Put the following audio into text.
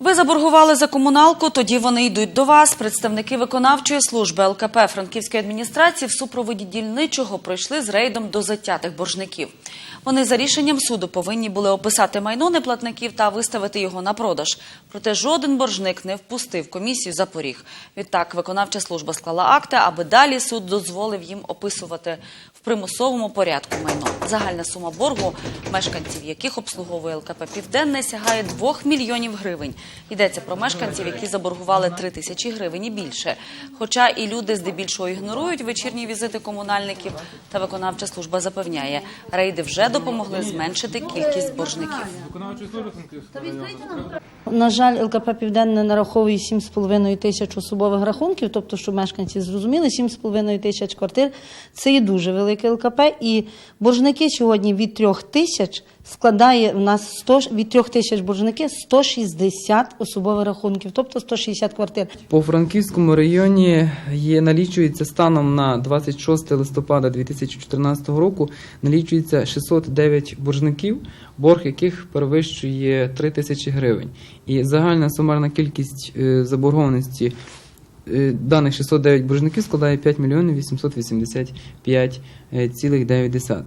Ви заборгували за комуналку, тоді вони йдуть до вас. Представники виконавчої служби ЛКП Франківської адміністрації в супроводі дільничого пройшли з рейдом до затятих боржників. Вони за рішенням суду повинні були описати майно неплатників та виставити його на продаж. Проте жоден боржник не впустив комісію за поріг. Відтак виконавча служба склала акти, аби далі суд дозволив їм описувати в примусовому порядку майно. Загальна сума боргу, мешканців яких обслуговує ЛКП Південне, сягає 2 мільйонів гривень. Йдеться про мешканців, які заборгували 3 тисячі гривень і більше. Хоча і люди здебільшого ігнорують вечірні візити комунальників, та виконавча служба запевняє, рейди вже допомогли зменшити кількість боржників. На жаль, ЛКП Південне нараховує 7,5 тисяч особових рахунків, тобто, щоб мешканці зрозуміли, 7,5 тисяч квартир це є дуже велике ЛКП. І боржники сьогодні від 3 тисяч складає в нас 100, від 3 тисяч боржники 160 особових рахунків, тобто 160 квартир. По Франківському районі є налічується станом на 26 листопада 2014 року налічується 609 боржників, борг яких перевищує 3 тисячі гривень. І загальна сумарна кількість е, заборгованості е, даних 609 боржників складає 5 мільйонів 885,9.